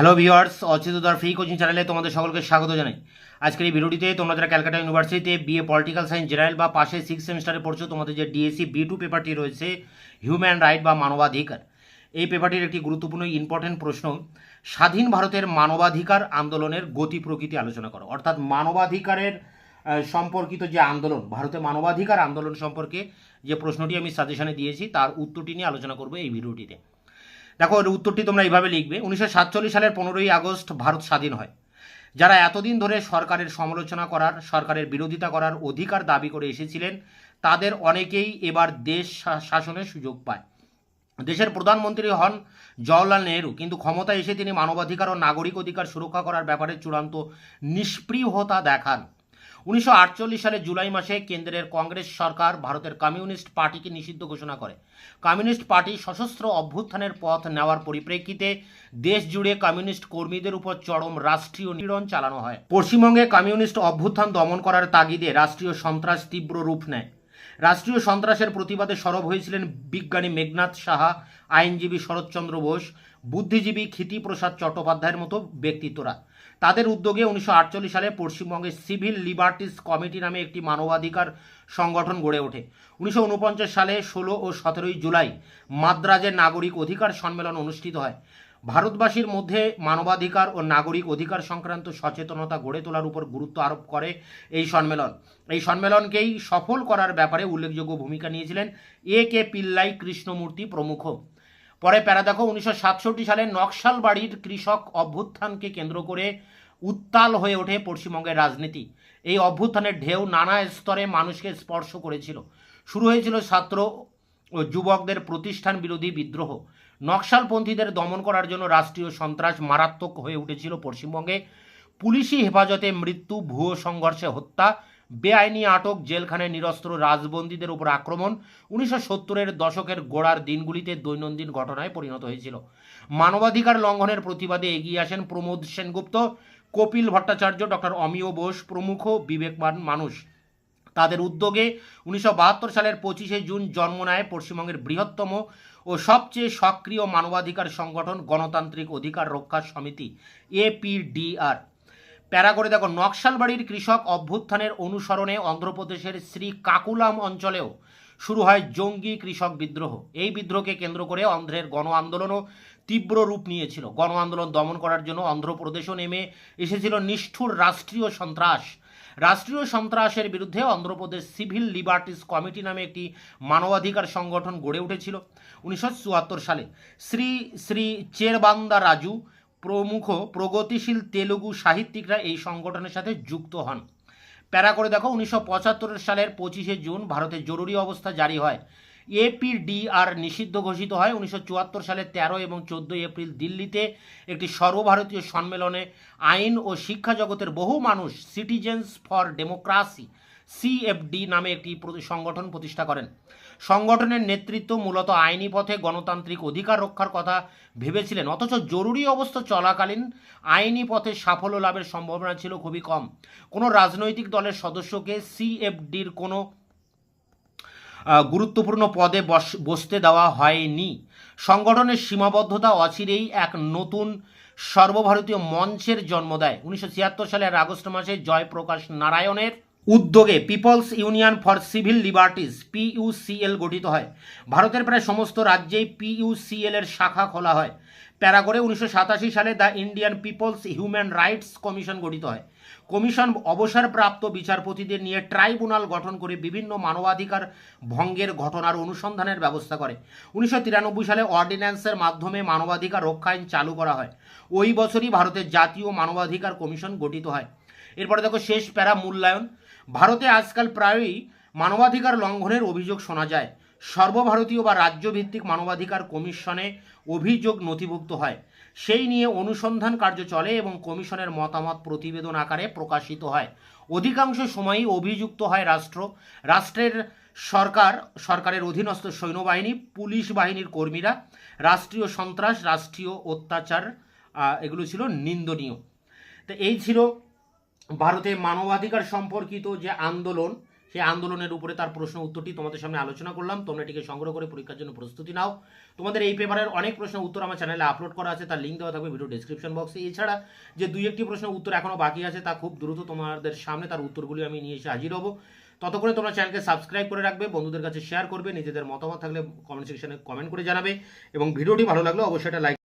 Hello viewers অচিতদার free coaching চ্যানেলে তোমাদের সকলকে স্বাগত জানাই। আজকের এই ভিডিওটিতে তোমরা যারা ক্যালকাটা ইউনিভার্সিটিতে বিএ পলিটিক্যাল সায়েন্স জেনারেল বা পাশে সিক্স সেমিস্টারে পড়ছো, তোমাদের যে ডিএসসি বি টু পেপারটি রয়েছে হিউম্যান রাইট বা মানবাধিকার। এই পেপারটির একটি গুরুত্বপূর্ণ ইম্পর্টেন্ট প্রশ্ন, স্বাধীন ভারতের মানবাধিকার আন্দোলনের গতি প্রকৃতি আলোচনা করো। অর্থাৎ মানবাধিকারের সম্পর্কিত যে আন্দোলন, ভারতে মানবাধিকার আন্দোলন সম্পর্কে যে প্রশ্নটি আমি সাজেশনে দিয়েছি, তার উত্তরটি নিয়ে আলোচনা করব এই ভিডিওটিতে। দেখো উত্তরটি তোমরা এইভাবে লিখবে। উনিশশো সাতচল্লিশ সালের পনেরোই আগস্ট ভারত স্বাধীন হয়। যারা এতদিন ধরে সরকারের সমালোচনা করার, সরকারের বিরোধিতা করার অধিকার দাবি করে এসেছিলেন, তাদের অনেকেই এবার দেশ শাসনের সুযোগ পায়। দেশের প্রধানমন্ত্রী হন জওয়াহরলাল নেহরু। কিন্তু ক্ষমতায় এসে তিনি মানবাধিকার ও নাগরিক অধিকার সুরক্ষা করার ব্যাপারে চূড়ান্ত নিষ্প্রিয়তা দেখান। উনিশশো আটচল্লিশ সালে জুলাই মাসে কেন্দ্রের কংগ্রেস সরকার ভারতের কমিউনিস্ট পার্টিকে নিষিদ্ধ ঘোষণা করে। কমিউনিস্ট পার্টি সশস্ত্র অভ্যুত্থানের পথ নেওয়ার পরিপ্রেক্ষিতে দেশ জুড়ে কমিউনিস্ট কর্মীদের উপর চরম রাষ্ট্রীয় নিপীড়ন চালানো হয়। পশ্চিমবঙ্গে কমিউনিস্ট অভ্যুত্থান দমন করার তাগিদে রাষ্ট্রীয় সন্ত্রাস তীব্র রূপ নেয়। রাষ্ট্রীয় সন্ত্রাসের প্রতিবাদে সরব হয়েছিলেন বিজ্ঞানী মেঘনাথ সাহা, আইনজীবী শরৎচন্দ্র বোস, বুদ্ধিজীবী ক্ষিতিপ্রসাদ চট্টোপাধ্যায়ের মতো ব্যক্তিত্বরা। তাদের উদ্যোগে উনিশশো আটচল্লিশ সালে পশ্চিমবঙ্গে সিভিল লিবার্টিস কমিটি নামে একটি মানবাধিকার সংগঠন গড়ে ওঠে। উনিশশো উনপঞ্চাশ সালে ষোলো ও সতেরোই জুলাই মাদ্রাজের নাগরিক অধিকার সম্মেলন অনুষ্ঠিত হয়। ভারতবাসীর মধ্যে মানবাধিকার ও নাগরিক অধিকার সংক্রান্ত সচেতনতা গড়ে তোলার উপর গুরুত্ব আরোপ করে এই সম্মেলন। এই সম্মেলনকেই সফল করার ব্যাপারে উল্লেখযোগ্য ভূমিকা নিয়েছিলেন এ কে পিল্লাই কৃষ্ণমূর্তি প্রমুখ। পরে প্যারা দেখো উনিশশো সাতষট্টি সালে নকশালবাড়ির কৃষক অভ্যুত্থানকে কেন্দ্র করে উত্তাল হয়ে ওঠে পশ্চিমবঙ্গের রাজনীতি। এই অভ্যুত্থানের ঢেউ নানা স্তরে মানুষকে স্পর্শ করেছিল। শুরু হয়েছিল ছাত্র যুবকদের প্রতিষ্ঠান বিরোধী বিদ্রোহ। নকশালপন্থীদের দমন করার জন্য রাষ্ট্রীয় সন্ত্রাস মারাত্মক হয়ে উঠেছিল পশ্চিমবঙ্গে। পুলিশি হেফাজতে মৃত্যু, ভুয়ো সংঘর্ষে হত্যা, বেআইনি আটক, জেলখানে নিরস্ত্র, রাজবন্দীদের উপর আক্রমণ। উনিশশো সত্তরের দশকের গোড়ার দিনগুলিতে দৈনন্দিন ঘটনায় পরিণত হয়েছিল। মানবাধিকার লঙ্ঘনের প্রতিবাদে এগিয়ে আসেন প্রমোদ সেনগুপ্ত। কপিল ভট্টাচার্য, ডক্টর অমিয় বোস প্রমুখ বিবেকবান মানুষ। তাদের উদ্যোগে উনিশশো বাহাত্তর সালের পঁচিশে জুন জন্ম নেয় পশ্চিমবঙ্গের বৃহত্তম ও সবচেয়ে সক্রিয় মানবাধিকার সংগঠন গণতান্ত্রিক অধিকার রক্ষা সমিতি এপিডিআর প্যারা করে দেখো, নকশালবাড়ির কৃষক অভ্যুত্থানের অনুসরণে অন্ধ্রপ্রদেশের শ্রী কাকুলাম অঞ্চলেও শুরু হয় জঙ্গি কৃষক বিদ্রোহ। এই বিদ্রোহকে কেন্দ্র করে অন্ধ্রের গণ আন্দোলনও তীব্র রূপ নিয়েছিল। গণ আন্দোলন দমন করার জন্য অন্ধ্রপ্রদেশও নেমে এসেছিল নিষ্ঠুর রাষ্ট্রীয় সন্ত্রাস। রাষ্ট্রীয় সন্ত্রাসের বিরুদ্ধে অন্ধ্রপ্রদেশ সিভিল লিবার্টিস কমিটি নামে একটি মানবাধিকার সংগঠন গড়ে উঠেছিল। উনিশশো চুয়াত্তর সালে শ্রী শ্রী চেরবান্দা রাজু প্রমুখ প্রগতিশীল তেলুগু সাহিত্যিকরা এই সংগঠনের সাথে যুক্ত হন। প্যারা করে দেখো, উনিশশো পঁচাত্তর সালের পঁচিশে জুন ভারতে জরুরি অবস্থা জারি হয়। এপিডিআর নিষিদ্ধ ঘোষিত হয় উনিশশো চুয়াত্তর সালের তেরো এবং চোদ্দোই এপ্রিল দিল্লিতে একটি সর্বভারতীয় সম্মেলনে আইন ও শিক্ষা জগতের বহু মানুষ সিটিজেন্স ফর ডেমোক্রাসি, সিএফডি নামে একটি সংগঠন প্রতিষ্ঠা করেন। সংগঠনের নেতৃত্ব মূলত আইনি পথে গণতান্ত্রিক অধিকার রক্ষার কথা ভেবেছিলেন, অথচ জরুরি অবস্থা চলাকালীন আইনি পথে সাফল্য লাভের সম্ভাবনা ছিল খুবই কম। কোনো রাজনৈতিক দলের সদস্যকে সিএফডির কোনো গুরুত্বপূর্ণ পদে বস- বসতে দেওয়া হয়নি। সংগঠনের সীমাবদ্ধতা অচিরেই এক নতুন সর্বভারতীয় মঞ্চের জন্ম দেয়। উনিশশো ছিয়াত্তর সালের আগস্ট মাসে জয়প্রকাশ নারায়ণের উদ্যোগে people's union for civil liberties, PUCL গঠিত হয়। ভারতের প্রায় সমস্ত রাজ্যেই পিইউসিএল এর শাখা খোলা হয়। প্যারা করে উনিশশো সালে the Indian people's human rights commission গঠিত হয়। কমিশন অবসরপ্রাপ্ত বিচারপতিদের নিয়ে ট্রাইব্যুনাল গঠন করে বিভিন্ন মানবাধিকার ভঙ্গের ঘটনার অনুসন্ধানের ব্যবস্থা করে। উনিশশো তিরানব্বই সালে অর্ডিন্যান্সের মাধ্যমে মানবাধিকার রক্ষা আইন চালু করা হয়। ওই বছরই ভারতের জাতীয় মানবাধিকার কমিশন গঠিত হয়। এরপরে দেখো শেষ প্যারা মূল্যায়ন। ভারতে আজকাল প্রায়ই মানবাধিকার লঙ্ঘনের অভিযোগ শোনা যায়। সর্বভারতীয় বা রাজ্যভিত্তিক মানবাধিকার কমিশনে অভিযোগ নথিভুক্ত হয়। সেই নিয়ে অনুসন্ধান কার্য চলে এবং কমিশনের মতামত প্রতিবেদন আকারে প্রকাশিত হয়। অধিকাংশ সময়ই অভিযুক্ত হয় রাষ্ট্র। রাষ্ট্রের সরকার, সরকারের অধীনস্থ সৈন্যবাহিনী, পুলিশ বাহিনীর কর্মীরা। রাষ্ট্রীয় সন্ত্রাস, রাষ্ট্রীয় অত্যাচার এগুলো ছিল নিন্দনীয়। তো এই ছিল ভারতে মানবাধিকার সম্পর্কিত যে আন্দোলন, সেই আন্দোলনের উপরে তার প্রশ্ন উত্তরটি তোমাদের সামনে আলোচনা করলাম। তোমরা এটিকে সংগ্রহ করে পরীক্ষার জন্য প্রস্তুতি নাও। তোমাদের এই পেপারের অনেক প্রশ্ন উত্তর আমার চ্যানেলে আপলোড করা আছে, তার লিঙ্ক দেওয়া থাকবে ভিডিও ডিসক্রিপশন বক্সে এছাড়া যে দুই একটি প্রশ্ন উত্তর এখনও বাকি আছে, তা খুব দ্রুত তোমাদের সামনে তার উত্তরগুলি আমি নিয়ে এসে হাজির হব। ততক্ষণে তোমরা চ্যানেলকে সাবস্ক্রাইব করে রাখবে, বন্ধুদের কাছে শেয়ার করবে, নিজেদের মতামত থাকলে কমেন্ট সেকশনে কমেন্ট করে জানাবে। এবং ভিডিওটি ভালো লাগলে অবশ্যই একটা লাইক